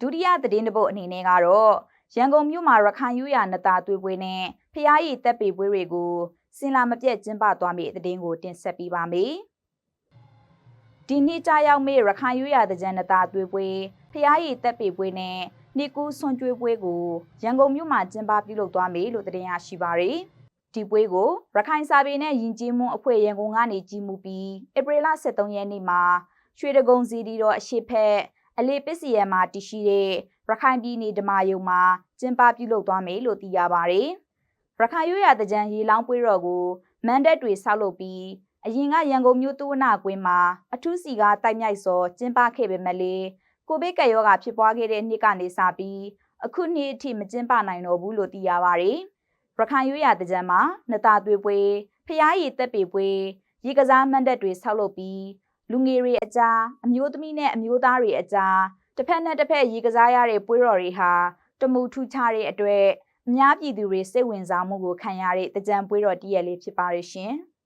ဒုတိယသတင်းတစ်ပုတ်အနေနဲ့ကတော့ရန်ကုန်မြို့မှာရခိုင်ယူရနတာသွေးပွဲနဲ့ဖျားရည်တက်ပေပွဲတွေကိုစင်လာမပြတ်ကျင်းပသွားမယ့်သတင်းကိုတင်ဆက်ပေးပါမယ်။ဒီနေ့ကြာရောက်မယ့်ရခိုင်ယူရတကြံနတာသွေးပွဲဖျားရည်တက်ပေပွဲနဲ့နေကူးဆွန်ကျွေးပွဲကိုရန်ကုန်မြို့မှာကျင်းပပြုလုပ်သွားမယ်လို့သတင်းရရှိပါရယ်။ဒီပွဲကိုရခိုင်စာပေနဲ့ယဉ်ကျေးမှုအဖွဲ့ရန်ကုန်ကနေကြီးမှုပြီးဧပြီလ23ရက်နေ့မှာရွှေတကုံစီတီတော်အရှိဖက် အလေးပစ္စည်းရမှာတည်ရှိတဲ့ရခိုင်ပြည်နယ်ဓမာယုံမှာကျင်းပပြုလုပ်သွားမယ်လို့သိရပါဗျ။ရခိုင်ရွရတကြံရေလောင်းပွဲတော်ကိုမန်တက်တွေဆောက်လုပ်ပြီးအရင်ကရန်ကုန်မြို့သူဝနာကွင်းမှာအထူးစီကားတိုက်မြိုက်စောကျင်းပခဲ့ပေမဲ့လေကိုဗစ်ကပ်ရောဂါဖြစ်ပွားခဲ့တဲ့နှစ်ကနေစပြီးအခုနှစ်အထိမကျင်းပနိုင်တော့ဘူးလို့သိရပါဗျ။ရခိုင်ရွရတကြံမှာနတာသွေးပွဲဖျားရည်တက်ပေပွဲရေကစားမန်တက်တွေဆောက်လုပ်ပြီး လူငယ်တွေအကြားအမျိုးသမီးနဲ့အမျိုးသားတွေအကြားတစ်ဖက်နဲ့တစ်ဖက်ရေကစားရတဲ့ပွဲတော်တွေဟာတမူထူးခြားတဲ့အတွက်အများပြည်သူတွေစိတ်ဝင်စားမှုကိုခံရတဲ့တကြံပွဲတော်တည့်ရက်လေးဖြစ်ပါရဲ့ရှင်။